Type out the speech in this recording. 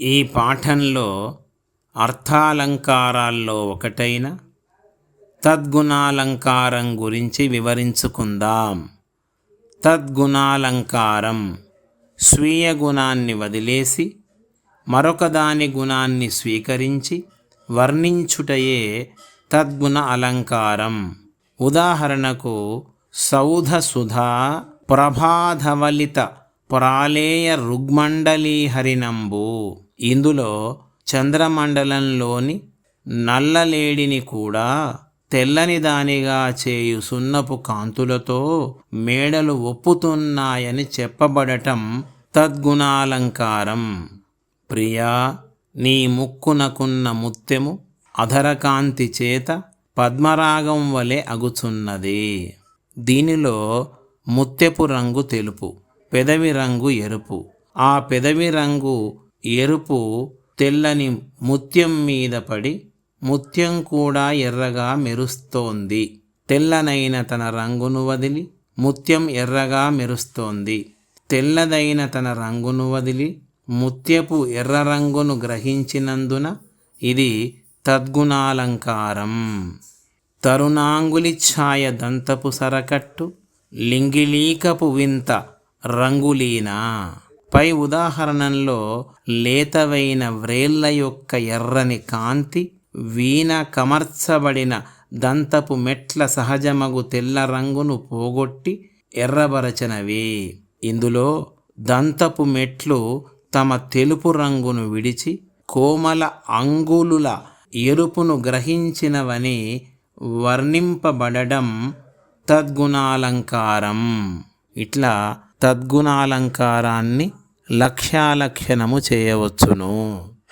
ఈ పాఠంలో అర్థాలంకారాల్లో ఒకటైన తద్గుణాలంకారం గురించి వివరించుకుందాం. తద్గుణాలంకారం స్వీయ గుణాన్ని వదిలేసి మరొక దాని గుణాన్ని స్వీకరించి వర్ణించుటయే తద్గుణ అలంకారం. ఉదాహరణకు సౌధ సుధా ప్రభాధవలిత ప్రాళేయ రుగ్మండలీహరినంబు ఇందులో చంద్రమండలంలోని నల్లలేడిని కూడా తెల్లని దానిగా చేయు సున్నపు కాంతులతో మేడలు ఒప్పుతున్నాయని చెప్పబడటం తద్గుణాలంకారం. ప్రియా నీ ముక్కునకున్న ముత్తెము అధరకాంతి చేత పద్మరాగం వలె అగుచున్నది. దీనిలో ముత్తెపు రంగు తెలుపు పెదవి రంగు ఎరుపు. ఆ పెదవి రంగు ఎరుపు తెల్లని ముత్యం మీద పడి ముత్యం కూడా ఎర్రగా మెరుస్తోంది. తెల్లనైన తన రంగును వదిలి ముత్యం ఎర్రగా మెరుస్తోంది. తెల్లదైన తన రంగును వదిలి ముత్యపు ఎర్ర రంగును గ్రహించినందున ఇది తద్గుణాలంకారం. తరుణాంగులి ఛాయ దంతపు సరకట్టు లింగిలీకపు వింత రంగులీనా. పై ఉదాహరణలో లేతవైన వ్రేళ్ళ యొక్క ఎర్రని కాంతి వీణ కమర్చబడిన దంతపు మెట్ల సహజమగు తెల్ల రంగును పోగొట్టి ఎర్రబరచనవి. ఇందులో దంతపు మెట్లు తమ తెలుపు రంగును విడిచి కోమల అంగులుల ఎరుపును గ్రహించినవని వర్ణింపబడడం తద్గుణాలంకారం. ఇట్లా తద్గుణాలంకారాన్ని లక్ష్యాలక్షణము చేయవచ్చును.